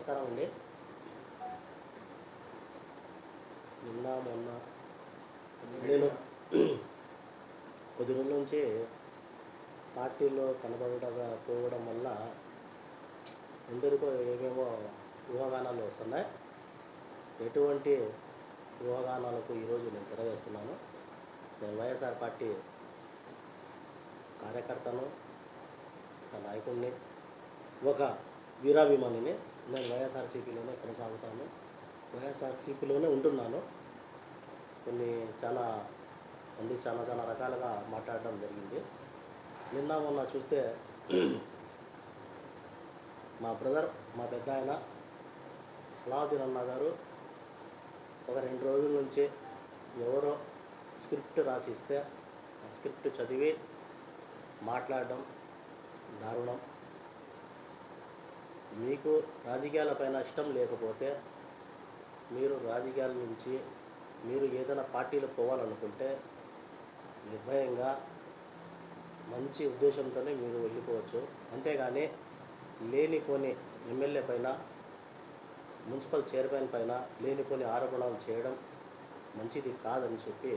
నమస్కారం అండి. నిన్న మొన్న నేను కొద్ది రోజుల నుంచి పార్టీలో కనబడగా పోవడం వల్ల ఎందరికో ఏమేమో ఊహాగానాలు వస్తున్నాయి. ఎటువంటి ఊహాగానాలకు ఈరోజు నేను తెరవేస్తున్నాను నేను వైఎస్ఆర్ పార్టీ కార్యకర్తను ఒక నాయకుడిని ఒక వీరాభిమానిని నేను వైఎస్ఆర్సీపీలోనే కొనసాగుతాను. వైఎస్ఆర్సీపీలోనే ఉంటున్నాను. కొన్ని చాలా మంది చాలా చాలా రకాలుగా మాట్లాడడం జరిగింది. నిన్న మొన్న చూస్తే మా బ్రదర్ మా పెద్ద ఆయన సలాహుద్దీన్ అన్న గారు ఒక రెండు రోజుల నుంచి ఎవరో స్క్రిప్ట్ రాసిస్తే ఆ స్క్రిప్ట్ చదివి మాట్లాడడం దారుణం. మీకు రాజకీయాలపైన ఇష్టం లేకపోతే మీరు రాజకీయాల నుంచి మీరు ఏదైనా పార్టీలో పోవాలనుకుంటే నిర్భయంగా మంచి ఉద్దేశంతోనే మీరు వెళ్ళిపోవచ్చు. అంతేగాని లేనిపోని ఎమ్మెల్యే పైన మున్సిపల్ చైర్మన్ పైన లేనిపోని ఆరోపణలు చేయడం మంచిది కాదని చెప్పి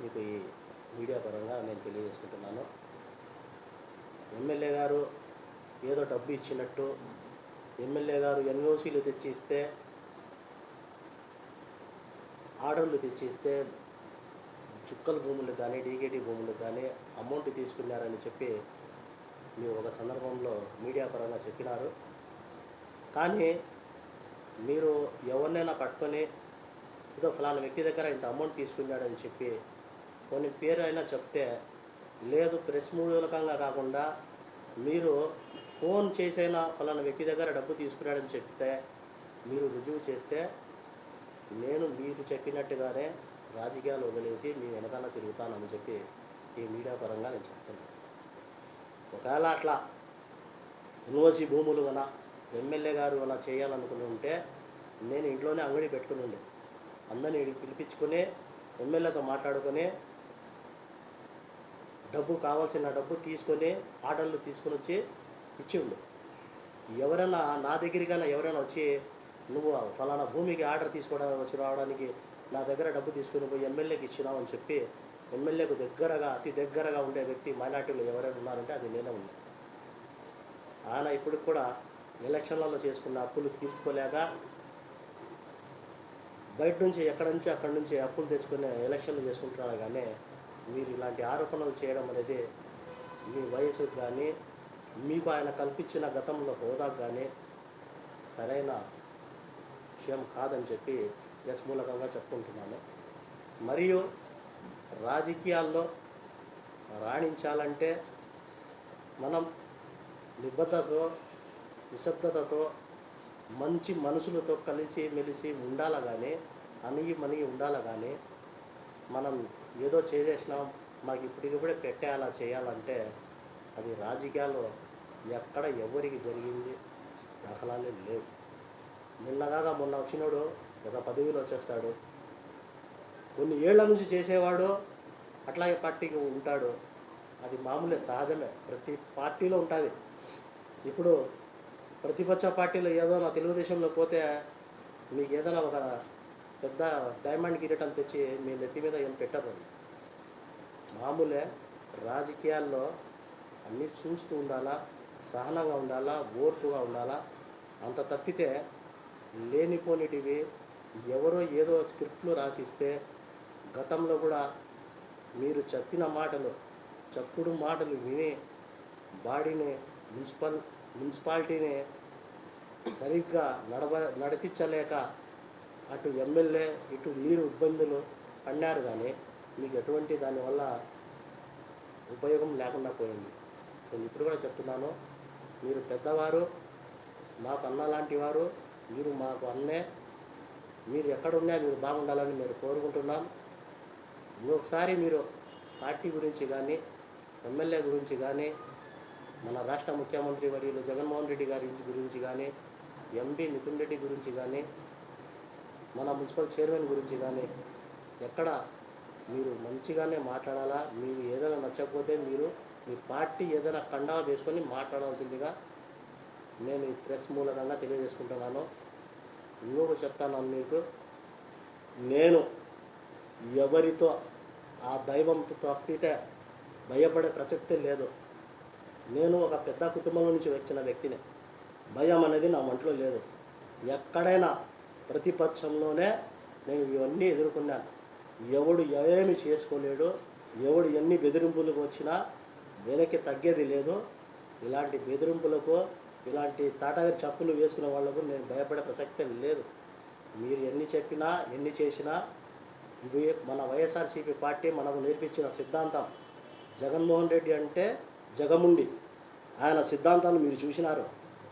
మీకు ఈ మీడియా పరంగా నేను తెలియజేసుకుంటున్నాను. ఎమ్మెల్యే గారు ఏదో డబ్బు ఇచ్చినట్టు ఎమ్మెల్యే గారు ఎన్ఓసీలు తెచ్చిస్తే ఆర్డర్లు తెచ్చి ఇస్తే చుక్కల భూములు కానీ డీకేటీ భూములు కానీ అమౌంట్ తీసుకున్నారని చెప్పి మీరు ఒక సందర్భంలో మీడియా పరంగా చెప్పినారు. కానీ మీరు ఎవరినైనా పట్టుకొని ఏదో ఫలానా వ్యక్తి దగ్గర ఇంత అమౌంట్ తీసుకున్నాడని చెప్పి కొన్ని పేరు అయినా చెప్తే లేదు ప్రెస్ మూలకంగా కాకుండా మీరు ఫోన్ చేసైనా ఫలానా వ్యక్తి దగ్గర డబ్బు తీసుకున్నాడని చెప్తే మీరు రుజువు చేస్తే నేను మీరు చెప్పినట్టుగానే రాజకీయాలు వదిలేసి మీ వెనకాల తిరుగుతానని చెప్పి ఈ మీడియా పరంగా నేను చెప్తున్నాను ఒకవేళ అట్లా యూనివర్సిటీ భూములు కన్నా ఎమ్మెల్యే గారు అలా చేయాలనుకుని ఉంటే నేను ఇంట్లోనే అంగడి పెట్టుకుని ఉండే. అందరిని పిలిపించుకుని పిలిపించుకొని ఎమ్మెల్యేతో మాట్లాడుకొని డబ్బు కావాల్సిన డబ్బు తీసుకొని ఆర్డర్లు తీసుకొని వచ్చి ఇచ్చేవాళ్ళు ఎవరైనా నా దగ్గరికైనా ఎవరైనా వచ్చి నువ్వు ఫలానా భూమికి ఆర్డర్ తీసుకోవడం వచ్చి రావడానికి నా దగ్గర డబ్బు తీసుకుని పోయి ఎమ్మెల్యేకి ఇచ్చినావు అని చెప్పి ఎమ్మెల్యేకు దగ్గరగా అతి దగ్గరగా ఉండే వ్యక్తి మైనార్టీలో ఎవరైనా ఉన్నారంటే అది నేనే ఉన్నా. ఆయన ఇప్పుడు కూడా ఎలక్షన్లలో చేసుకున్న అప్పులు తీర్చుకోలేక బయట నుంచి ఎక్కడి నుంచి అక్కడి నుంచి అప్పులు తెచ్చుకునే ఎలక్షన్లు చేసుకుంటున్నారు కానీ మీరు ఇలాంటి ఆరోపణలు చేయడం అనేది మీ వయసుకు కానీ మీకు ఆయన కల్పించిన గతంలో హోదా కానీ సరైన విషయం కాదని చెప్పి ప్రెస్ మూలకంగా చెప్పుకుంటున్నాను మరియు రాజకీయాల్లో రాణించాలంటే మనం నిబద్ధతతో నిశ్శబ్దతతో మంచి మనుషులతో కలిసి మెలిసి ఉండాల కానీ అనిగి మనిగి ఉండాల కానీ మనం ఏదో చేసేసినాం మాకు ఇప్పటికిప్పుడే పెట్టేలా చేయాలంటే అది రాజకీయాల్లో ఎక్కడ ఎవరికి జరిగింది దాఖలాలే లేవు. నిన్నగా మొన్న వచ్చినోడు ఒక పదవిలో వచ్చేస్తాడు. కొన్ని ఏళ్ళ నుంచి చేసేవాడు అట్లాగే పార్టీకి ఉంటాడు. అది మామూలే సహజమే. ప్రతి పార్టీలో ఉంటుంది. ఇప్పుడు ప్రతిపక్ష పార్టీలో ఏదో నా తెలుగుదేశంలో పోతే మీకు ఏదైనా ఒక పెద్ద డైమండ్ కిరీటం తెచ్చి మీ నెత్తి మీద ఏం పెట్టరు మామూలే రాజకీయాల్లో అన్నీ చూస్తూ ఉండాలా సహనంగా ఉండాలా ఓర్పుగా ఉండాలా? అంత తప్పితే లేనిపోనిటివి ఎవరో ఏదో స్క్రిప్ట్లు రాసిస్తే గతంలో కూడా మీరు చెప్పిన మాటలు చప్పుడు మాటలు విని బాడీని మున్సిపల్ మున్సిపాలిటీని సరిగ్గా నడవ నడిపించలేక అటు ఎమ్మెల్యే ఇటు మీరు ఇబ్బందులు పడినారు కానీ మీకు ఎటువంటి దానివల్ల ఉపయోగం లేకుండా పోయింది? నేను ఇప్పుడు కూడా చెప్తున్నాను మీరు పెద్దవారు మాకు అన్న లాంటి వారు మీరు మాకు అన్నే మీరు ఎక్కడున్నా మీరు బాగుండాలని మీరు కోరుకుంటున్నాం. ఇంకొకసారి మీరు పార్టీ గురించి కానీ ఎమ్మెల్యే గురించి కానీ మన రాష్ట్ర ముఖ్యమంత్రి వర్యులు జగన్మోహన్ రెడ్డి గారి గురించి కానీ ఎంపీ మిథున్ రెడ్డి గురించి కానీ మన మున్సిపల్ చైర్మన్ గురించి కానీ ఎక్కడ మీరు మంచిగానే మాట్లాడాలా మీరు ఏదైనా నచ్చకపోతే మీరు మీ పార్టీ ఏదైనా కండా వేసుకొని మాట్లాడాల్సిందిగా నేను ఈ ప్రెస్ మూలకంగా తెలియజేసుకుంటున్నాను. ఇంకొక చెప్తాను మీకు. నేను ఎవరితో ఆ దైవంతో తప్పితే భయపడే ప్రసక్తే లేదు. నేను ఒక పెద్ద కుటుంబం నుంచి వచ్చిన వ్యక్తిని. భయం అనేది నా ఒంట్లో లేదు. ఎక్కడైనా ప్రతిపక్షంలోనే నేను ఇవన్నీ ఎదుర్కొన్నాను. ఎవడు ఏమి చేసుకోలేడు ఎవడు ఎన్ని బెదిరింపులకు వచ్చినా వెనక్కి తగ్గేది లేదు. ఇలాంటి బెదిరింపులకు ఇలాంటి తాటాగారి చప్పులు వేసుకునే వాళ్ళకు నేను భయపడే ప్రసక్తే లేదు. మీరు ఎన్ని చెప్పినా ఎన్ని చేసినా ఇవి మన వైఎస్ఆర్సీపీ పార్టీ మనకు నేర్పించిన సిద్ధాంతం. జగన్మోహన్ రెడ్డి అంటే జగముండి. ఆయన సిద్ధాంతాలు మీరు చూసినారు.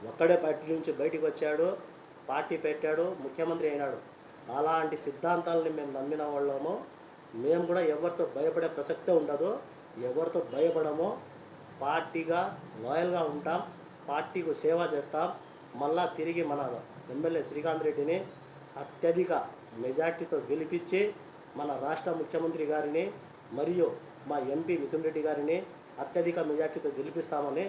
ఒక్కడే పార్టీ నుంచి బయటికి వచ్చాడు పార్టీ పెట్టాడు ముఖ్యమంత్రి అయినాడు. అలాంటి సిద్ధాంతాలని మేము నమ్మిన వాళ్ళము. మేము కూడా ఎవరితో భయపడే ప్రసక్తే ఉండదు. ఎవరితో భయపడము పార్టీగా లాయల్గా ఉంటాం పార్టీకు సేవ చేస్తాం. మళ్ళా తిరిగి మన ఎమ్మెల్యే శ్రీకాంత్ రెడ్డిని అత్యధిక మెజార్టీతో గెలిపించి మన రాష్ట్ర ముఖ్యమంత్రి గారిని మరియు మా ఎంపీ మిథున్ రెడ్డి గారిని అత్యధిక మెజార్టీతో గెలిపిస్తామని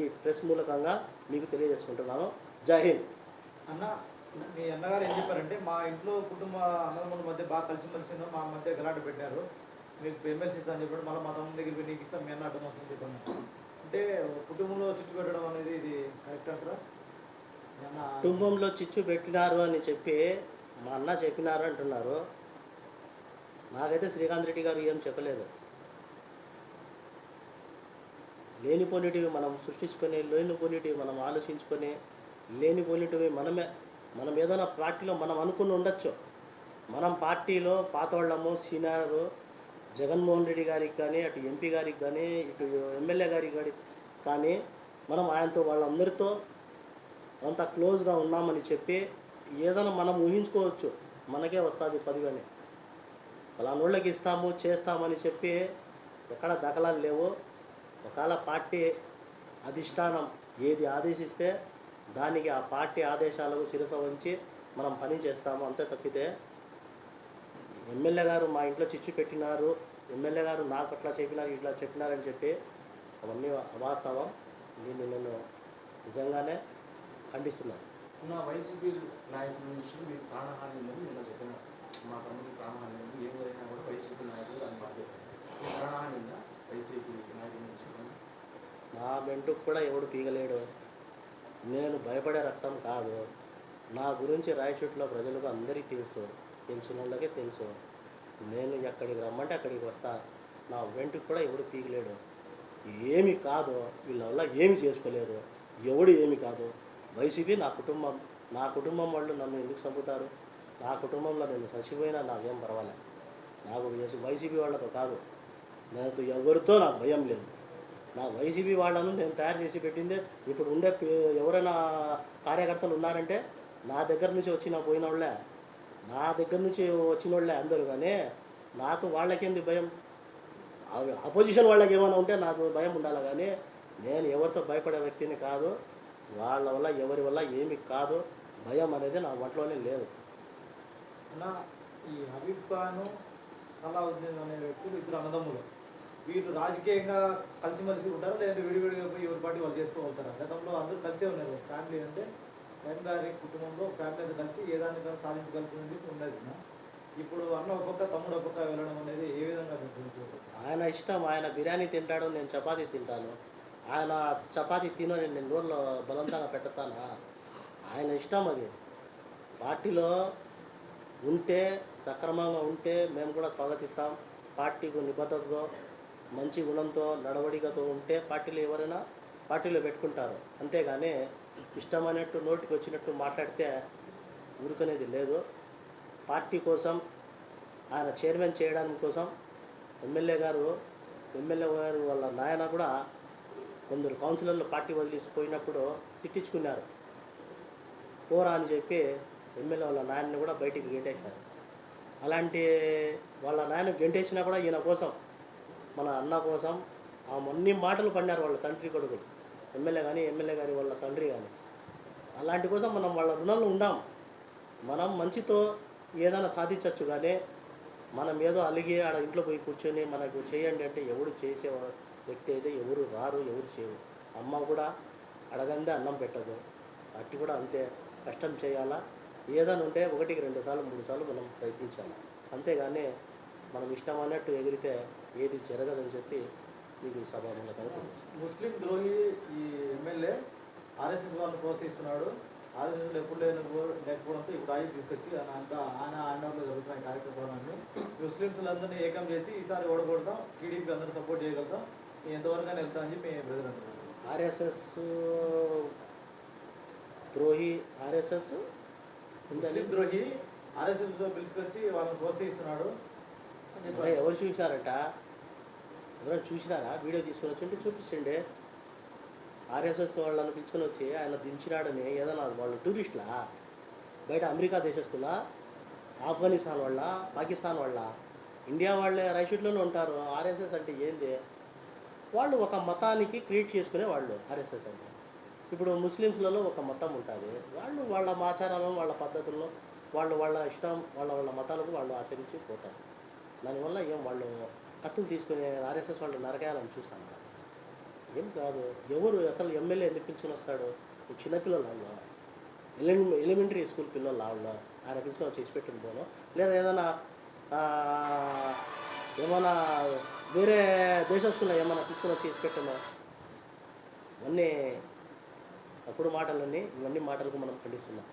ఈ ప్రెస్ మూలకంగా మీకు తెలియజేసుకుంటున్నాను. జై హింద్. అన్న మీ అన్నగారు ఏం చెప్పారంటే మా ఇంట్లో కుటుంబ అన్నదమ్ముల మధ్య బాగా కలిసిమెలిసి మా మధ్య గలాట పెట్టారు. మీకు ఎమ్మెల్సీ ఇస్తాను చెప్పాడు మళ్ళీ మా తమ్ముడి దగ్గరికి పోయి నీకు ఇస్తాను మేము అడ్డం వస్తుంది చెప్పాను అంటే కుటుంబంలో చిచ్చు పెట్టడం అనేది ఇది కరెక్ట్ అంటారా? కుటుంబంలో చిచ్చు పెట్టినారు అని చెప్పి మా అన్న చెప్పినారు అంటున్నారు. నాకైతే శ్రీకాంత్ రెడ్డి గారు ఏం చెప్పలేదు. లేనిపోనిటివి మనం సృష్టించుకొని లేనిపోనిటివి మనం ఆలోచించుకొని లేనిపోనిటివి మనమే మనం ఏదైనా పార్టీలో మనం అనుకుని ఉండొచ్చు. మనం పార్టీలో పాతోళ్ళము సీనియరు జగన్మోహన్ రెడ్డి గారికి కానీ అటు ఎంపీ గారికి కానీ ఇటు ఎమ్మెల్యే గారికి కానీ కానీ మనం ఆయనతో వాళ్ళందరితో అంత క్లోజ్గా ఉన్నామని చెప్పి ఏదైనా మనం ఊహించుకోవచ్చు. మనకే వస్తుంది పదివని. వాళ్ళకి ఇస్తాము చేస్తామని చెప్పి ఎక్కడ దఖలాలు లేవు. ఒకవేళ పార్టీ అధిష్టానం ఏది ఆదేశిస్తే దానికి ఆ పార్టీ ఆదేశాలకు శిరస వంచి మనం పని చేస్తాము. అంతే తప్పితే ఎమ్మెల్యే గారు మా ఇంట్లో చిచ్చు పెట్టినారు ఎమ్మెల్యే గారు నాకు అట్లా చెప్పినారు ఇట్లా చెప్పినారని చెప్పి అవన్నీ అవాస్తవం. దీన్ని నేను నిజంగానే ఖండిస్తున్నాను. ఉన్న వైసీపీ నాయకుల నుంచి మీకు ప్రాణహాని ఉందని నేను చెప్పిన మా తమ్ముడికి ప్రాణహాని ఉంది. ఏం జరిగినా కూడా వైసీపీ నాయకులు దాన్ని బాధ్యత మీకు ప్రాణహాని ఉందా వైసీపీ నాయకుల నుంచి? నా వెంటుకు కూడా ఎవడు పీగలేడు. నేను భయపడే రక్తం కాదు. నా గురించి రాయచోట్లో ప్రజలకు అందరికీ తెలుసు. తెలిసిన వాళ్ళకే తెలుసు. నేను ఎక్కడికి రమ్మంటే అక్కడికి వస్తా. నా వెంటుకు కూడా ఎవడు పీగలేడు ఏమి కాదు. వీళ్ళ వల్ల ఏమి చేసుకోలేరు. ఎవడు ఏమి కాదు. వైసీపీ నా కుటుంబం. నా కుటుంబం వాళ్ళు నన్ను ఎందుకు చంపుతారు? నా కుటుంబంలో నేను చచ్చిపోయినా నాకేం పర్వాలే నాకు వైసీపీ వాళ్ళతో కాదు. నేను ఎవరితో నాకు భయం లేదు. నా వైసీపీ వాళ్ళను నేను తయారు చేసి పెట్టిందే. ఇప్పుడు ఉండే ఎవరైనా కార్యకర్తలు ఉన్నారంటే నా దగ్గర నుంచి వచ్చిన పోయిన వాళ్ళే నా దగ్గర నుంచి వచ్చిన వాళ్ళే అందరూ కానీ నాకు వాళ్ళకేంది భయం? అవి- అపోజిషన్ వాళ్ళకి ఏమైనా ఉంటే నాకు భయం ఉండాలి కానీ నేను ఎవరితో భయపడే వ్యక్తిని కాదు. వాళ్ళ వల్ల ఎవరి వల్ల ఏమి కాదు. భయం అనేది నా ఒంట్లోనే లేదు. ఈ హబీబ్ ఖాన్ సలాహుద్దీన్ అనే వ్యక్తులు ఇద్దరు అన్నదమ్ములు. వీళ్ళు రాజకీయంగా కలిసిమెలిసి ఉంటారా? లేదా విడివిడిగా పోయి ఎవరి పార్టీ వాళ్ళు చేస్తూ గతంలో అందరూ కలిసే ఉన్నారు ఫ్యామిలీ అంటే జగన్ కుటుంబంలో ఫ్యామిలీ కలిసి ఏ సాధించగలుగుతుంది ఉండేది. ఇప్పుడు అన్న ఒక పక్క తమ్ముడు ఒక వెళ్ళడం అనేది ఏ విధంగా ఆయన ఇష్టం. ఆయన బిర్యానీ తింటాడు నేను చపాతీ తింటాను. ఆయన చపాతీ తినో నేను నోట్లో బలవంతంగా పెడతానా? ఆయన ఇష్టం అది. పార్టీలో ఉంటే సక్రమంగా ఉంటే మేము కూడా స్వాగతిస్తాం. పార్టీకు నిబద్ధతతో మంచి గుణంతో నడవడికతో ఉంటే పార్టీలో ఎవరైనా పార్టీలో పెట్టుకుంటారు. అంతేగాని ఇష్టమైనట్టు నోటికి వచ్చినట్టు మాట్లాడితే ఊరుకునేది లేదు. పార్టీ కోసం ఆయన చైర్మన్ చేయడానికి కోసం ఎమ్మెల్యే గారు ఎమ్మెల్యే గారు వాళ్ళ నాయన కూడా కొందరు కౌన్సిలర్లు పార్టీ వదిలిసిపోయినప్పుడు తిట్టించుకున్నారు. పోరా అని చెప్పి ఎమ్మెల్యే వాళ్ళ నాయన్ని కూడా బయటికి గెంటేశారు. అలాంటి వాళ్ళ నాయన గెంటేసినా కూడా ఈయన కోసం మన అన్న కోసం ఆ అన్ని మాటలు పడినారు వాళ్ళ తండ్రి కొడుకులు. ఎమ్మెల్యే కానీ ఎమ్మెల్యే గారి వాళ్ళ తండ్రి కానీ. అలాంటి కోసం మనం వాళ్ళ రుణంలో ఉండాం. మనం మంచితో ఏదైనా సాధించవచ్చు కానీ మనం ఏదో అలిగి ఆడ ఇంట్లో పోయి కూర్చొని మనకు చేయండి అంటే ఎవడు చేసే వ్యక్తి అయితే ఎవరు రారు ఎవరు చేయరు. అమ్మ కూడా అడగందే అన్నం పెట్టదు. అట్టి కూడా అంతే. కష్టం చేయాలా? ఏదైనా ఉంటే ఒకటికి రెండు సార్లు మూడు సార్లు మనం ప్రయత్నించాలి? అంతేగాని మనం ఇష్టం అన్నట్టు ఎగిరితే ఏది జరగదని చెప్పి మీకు తెలియజేస్తాను ముస్లిం ద్రోహి ఈ ఎమ్మెల్యే ఆర్ఎస్ఎస్ వాళ్ళని ప్రోత్సహిస్తున్నాడు. ఆర్ఎస్ఎస్ ఎప్పుడు లేని లేకపోవడంతో ఇప్పుడు ఆయన తీసుకొచ్చి అంతా ఆయన ఆండవర్లో జరుగుతున్న ఈ కార్యక్రమాన్ని ముస్లింస్లందరినీ ఏకం చేసి ఈసారి ఓడగొడతాం టీడీపీ అందరూ సపోర్ట్ చేయగలుగుతాం. ఎంతవరకు అని వెళ్తామని చెప్పి అంటున్నారు ఆర్ఎస్ఎస్ ద్రోహి ఆర్ఎస్ఎస్ ముస్లిం ద్రోహి ఆర్ఎస్ఎస్ పిలుచుకొచ్చి వాళ్ళని ప్రోత్సహిస్తున్నాడు ఎవరు చూసినారట ఎవరైనా చూసినారా? వీడియో తీసుకుని వచ్చి చూపించండి. ఆర్ఎస్ఎస్ వాళ్ళని పిలుచుకొని వచ్చి ఆయన దించినాడని ఏదన్నా వాళ్ళు టూరిస్టులా? బయట అమెరికా దేశస్తులా? ఆఫ్ఘనిస్తాన్ వాళ్ళ? పాకిస్తాన్ వాళ్ళ? ఇండియా వాళ్ళే రైషూట్లోనే ఉంటారు. ఆర్ఎస్ఎస్ అంటే ఏంది? వాళ్ళు ఒక మతానికి క్రియేట్ చేసుకునే వాళ్ళు ఆర్ఎస్ఎస్ అంటే. ఇప్పుడు ముస్లిమ్స్లలో ఒక మతం ఉంటుంది. వాళ్ళు వాళ్ళ ఆచారాలను వాళ్ళ పద్ధతులను వాళ్ళు వాళ్ళ ఇష్టం వాళ్ళ వాళ్ళ మతాలకు వాళ్ళు ఆచరించి పోతారు. దానివల్ల ఏం వాళ్ళు కత్తులు తీసుకుని ఆర్ఎస్ఎస్ వాళ్ళు నరకేయాలని చూస్తాను ఏం కాదు ఎవరు అసలు ఎమ్మెల్యే ఎందుకు పిలుచుకొని వస్తాడు? ఈ చిన్నపిల్లలు వాళ్ళు ఎలిమెంటరీ ఎలిమెంటరీ స్కూల్ పిల్లలు వాళ్ళు ఆయన పిలుచుకొని వచ్చి పెట్టిన పోను? లేదా ఏదైనా ఏమైనా వేరే దేశస్తుల్లో ఏమైనా పిలుచుకొని వచ్చి పెట్టాను ఇవన్నీ తప్పుడు మాటలన్నీ ఇవన్నీ మాటలకు మనం ఖండిస్తున్నాం.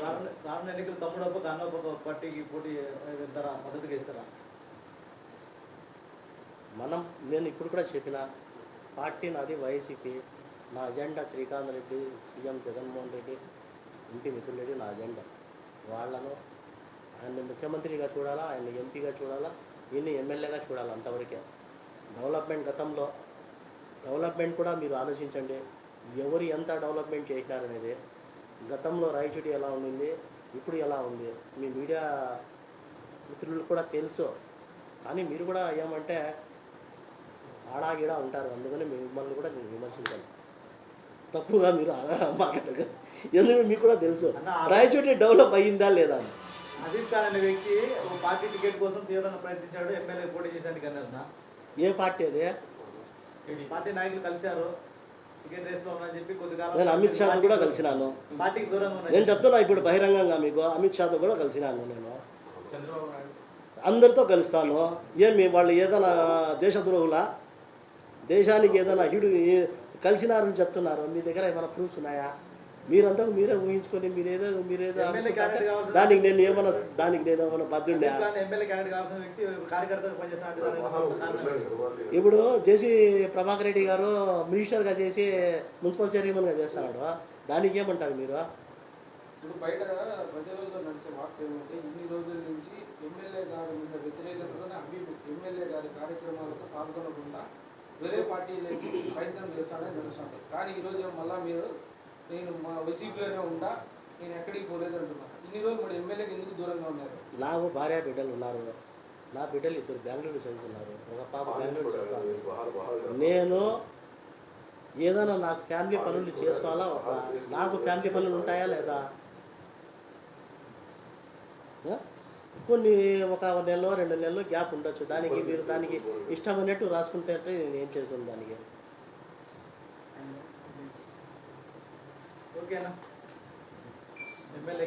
రానున్న రానున్న ఎన్నికలు తమ్ముడు అప్ప అన్న పార్టీకి పోటీ మద్దతుగా ఇస్తారా? మనం నేను ఇప్పుడు కూడా చెప్పిన పార్టీ నాది వైసీపీ. నా agenda Srikanth Reddy CM Jaganmohan Reddy MP Mithun Reddy నా అజెండా. వాళ్ళను ఆయన్ని ముఖ్యమంత్రిగా చూడాలా ఆయన ఎంపీగా చూడాలా ఈయన్ని ఎమ్మెల్యేగా చూడాలి అంతవరకే. డెవలప్మెంట్ గతంలో డెవలప్మెంట్ కూడా మీరు ఆలోచించండి. ఎవరు ఎంత డెవలప్మెంట్ చేసినారనేది. గతంలో రాయచూడి ఎలా ఉండింది ఇప్పుడు ఎలా ఉంది? మీ మీడియా మిత్రులు కూడా తెలుసు. కానీ మీరు కూడా ఏమంటే ఆడాగిడా ఉంటారు. అందుకని మిమ్మల్ని కూడా నేను విమర్శించాను. తప్పుగా మీరు మాట్లాడదు ఎందుకంటే మీకు కూడా తెలుసు. అన్న, రాయచోటి డెవలప్ అయ్యిందా లేదా అని. అజీబ్ ఖాన్ అనే వ్యక్తి ఒక పార్టీ టికెట్ కోసం తీవ్రంగా ప్రయత్నించాడు. ఎమ్మెల్యే పోటీ చేశానికి అన్నారు ఏ పార్టీ అదే? పార్టీ నాయకులు కలిశారు. నేను అమిత్ షాతో కూడా కలిసినాను. నేను చెప్తున్నా ఇప్పుడు బహిరంగంగా మీకు. అమిత్ షాతో కూడా కలిసినాను నేను. అందరితో కలుస్తాను. ఏమి వాళ్ళు ఏదైనా దేశద్రోహులా? దేశానికి ఏదైనా హిడు కలిసినారని చెప్తున్నారు. మీ దగ్గర ఏమైనా ప్రూఫ్స్ ఉన్నాయా? మీరంతా మీరే ఊహించుకొని మీరేదో మీరేదో దానికి నేను ఏమైనా దానికి నేను ఏమైనా బద్దుండా ఇప్పుడు జేసీ ప్రభాకర్ రెడ్డి గారు మినిస్టర్గా చేసి మున్సిపల్ చైర్మన్గా చేస్తున్నాడు. దానికి ఏమంటారు మీరు? ఇప్పుడు బయట ప్రజలలో నడిచే వార్త ఏమంటే ఇన్ని రోజుల నుంచి ఎమ్మెల్యే గారి మీద అభి ఎమ్మెల్యే గారి కార్యక్రమాలకు పాల్గొనకుండా వేరే పార్టీలకి ప్రయత్నం చేస్తాడని తెలుస్తుంది. కానీ ఈరోజు మళ్ళా మీరు నేను మా వైసీపీలోనే ఉండా నేను ఎక్కడికి పోలేదు అంటున్నాను ఇన్ని రోజులు మరి ఎమ్మెల్యేకి ఎందుకు దూరంగా ఉన్నారు? నాకు భార్య బిడ్డలు ఉన్నారు. నా బిడ్డలు ఇద్దరు బెంగళూరు చదువుతున్నారు. ఒక పాప బెంగళూరు చదువుతుంది. నేను ఏదైనా నాకు ఫ్యామిలీ పనులు చేసుకోవాలా వద్దా? నాకు ఫ్యామిలీ పనులు ఉంటాయా లేదా ఆ? కొన్ని ఒక నెలలో రెండు నెలలు గ్యాప్ ఉండొచ్చు. దానికి మీరు దానికి ఇష్టం ఇష్టమైనట్టు రాసుకుంటే నేను ఏం చేస్తాను దానికి? ఓకేనా? ఎమ్మెల్యే